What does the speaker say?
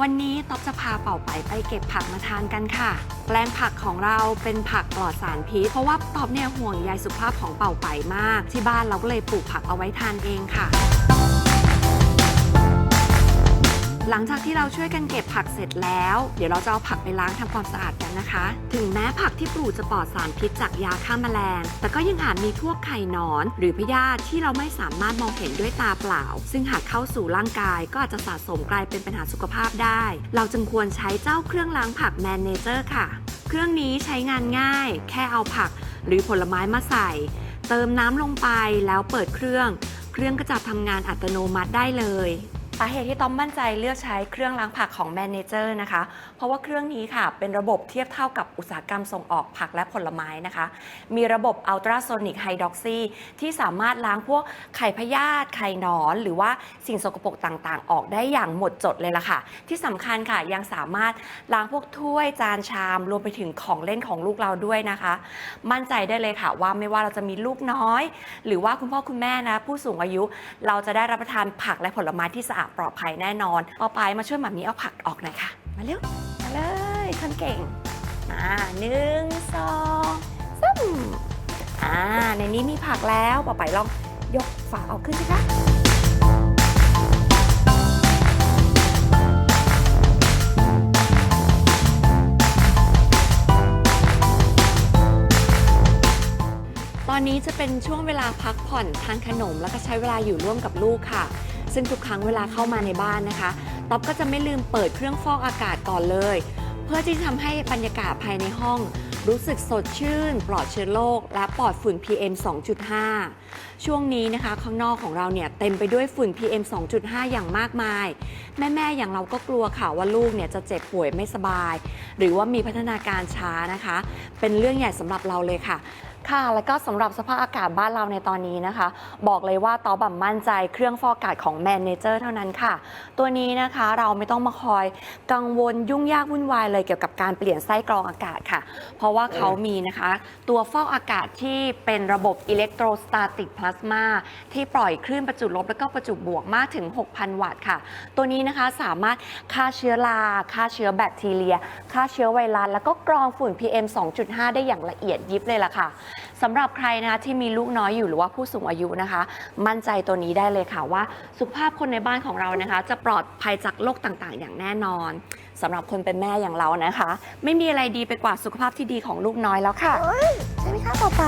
วันนี้ต๊อบจะพาเป่าไปไปเก็บผักมาทานกันค่ะ แปลงผักของเราเป็นผักปลอดสารพิษ เพราะว่าต๊อบเนี่ยห่วงใยสุขภาพของเป่าไปมาก ที่บ้านเราก็เลยปลูกผักเอาไว้ทานเองค่ะ หลังจากที่เราช่วยกันเก็บผักเสร็จแล้ว เดี๋ยวเราจะเอาผักไปล้างทำความสะอาดกันนะคะ ถึงแม้ผักที่ปลูกจะปลอดสารพิษจากยาฆ่าแมลง แต่ก็ยังอาจมีพวกไข่หนอน หรือพยาธิที่เราไม่สามารถมองเห็นด้วยตาเปล่า ซึ่งหากเข้าสู่ร่างกายก็อาจจะสะสมกลายเป็นปัญหาสุขภาพได้ เราจึงควรใช้เจ้าเครื่องล้างผักแมนเนเจอร์ค่ะ เครื่องนี้ใช้งานง่าย แค่เอาผัก หรือผลไม้มาใส่ เติมน้ำลงไปแล้วเปิดเครื่อง เครื่องก็จะทำงานอัตโนมัติได้เลย สาเหตุที่ต้อมมั่นใจเลือกใช้เครื่องล้างผักของ Manager นะคะ เพราะว่าเครื่องนี้ค่ะเป็นระบบเทียบเท่ากับอุตสาหกรรมส่งออกผักและผลไม้นะคะ มีระบบ Ultrasonic Hydroxy ที่สามารถล้างพวกไข่พยาธิไข่หนอน หรือว่าสิ่งสกปรกต่างๆ ออกได้อย่างหมดจดเลยล่ะค่ะ ที่สำคัญค่ะยังสามารถล้างพวกถ้วยจานชาม รวมไปถึงของเล่นของลูกเราด้วยนะคะ มั่นใจได้เลยค่ะว่าไม่ว่าเราจะมีลูกน้อย หรือว่าคุณพ่อคุณแม่นะผู้สูงอายุ เราจะได้รับประทานผักและผลไม้ที่สะอาดปลอดภัยแน่นอนเอาไปมาช่วยหมามีเอาผักออกหน่อยค่ะ มาเร็ว มาเลยคนเก่งอ่าหนึ่งสองสามอ่า ในนี้มีผักแล้วปอไปลองยกฝาออกขึ้นสิคะตอนนี้จะเป็นช่วงเวลาพักผ่อนทานขนมแล้วก็ใช้เวลาอยู่ร่วมกับลูกค่ะ ซึ่งทุกครั้งเวลาเข้ามาในบ้านนะคะต๊อบก็จะไม่ลืมเปิดเครื่องฟอกอากาศก่อนเลย เพื่อที่จะทำให้บรรยากาศภายในห้องรู้สึกสดชื่น ปลอดเชื้อโรคและปลอดฝุ่น PM 2.5 ช่วงนี้นะคะ ข้างนอกของเราเนี่ยเต็มไปด้วยฝุ่น PM 2.5 อย่างมากมาย แม่ๆอย่างเราก็กลัวค่ะว่าลูกเนี่ยจะเจ็บป่วยไม่สบาย หรือว่ามีพัฒนาการช้านะคะ เป็นเรื่องใหญ่สำหรับเราเลยค่ะ ค่ะ แล้วก็สำหรับสภาพอากาศบ้านเราในตอนนี้นะคะ บอกเลยว่าตอบัมมั่นใจเครื่องฟอกอากาศของแมนเนเจอร์เท่านั้นค่ะ ตัวนี้นะคะเราไม่ต้องมาคอยกังวลยุ่งยากวุ่นวายเลยเกี่ยวกับการเปลี่ยนไส้กรองอากาศค่ะ เพราะว่าเขามีนะคะ ตัวฟอกอากาศที่เป็นระบบอิเล็กโทรสตาติกพลาสมาที่ปล่อยคลื่นประจุลบและก็ประจุบวกมากถึง 6,000 วัตต์ค่ะ ตัวนี้นะคะสามารถฆ่าเชื้อราฆ่าเชื้อแบคทีเรียฆ่าเชื้อไวรัสแล้วก็กรองฝุ่น PM 2.5 ได้อย่างละเอียดยิบเลยล่ะค่ะสำหรับใครนะคะที่มีลูกน้อยอยู่หรือว่าผู้สูงอายุนะคะ มั่นใจตัวนี้ได้เลยค่ะว่า สุขภาพคนในบ้านของเรานะคะ จะปลอดภัยจากโรคต่างๆ อย่างแน่นอนสำหรับคนเป็นแม่อย่างเรานะคะ ไม่มีอะไรดีไปกว่าสุขภาพที่ดีของลูกน้อยแล้วค่ะใช่ไหมคะต่อไป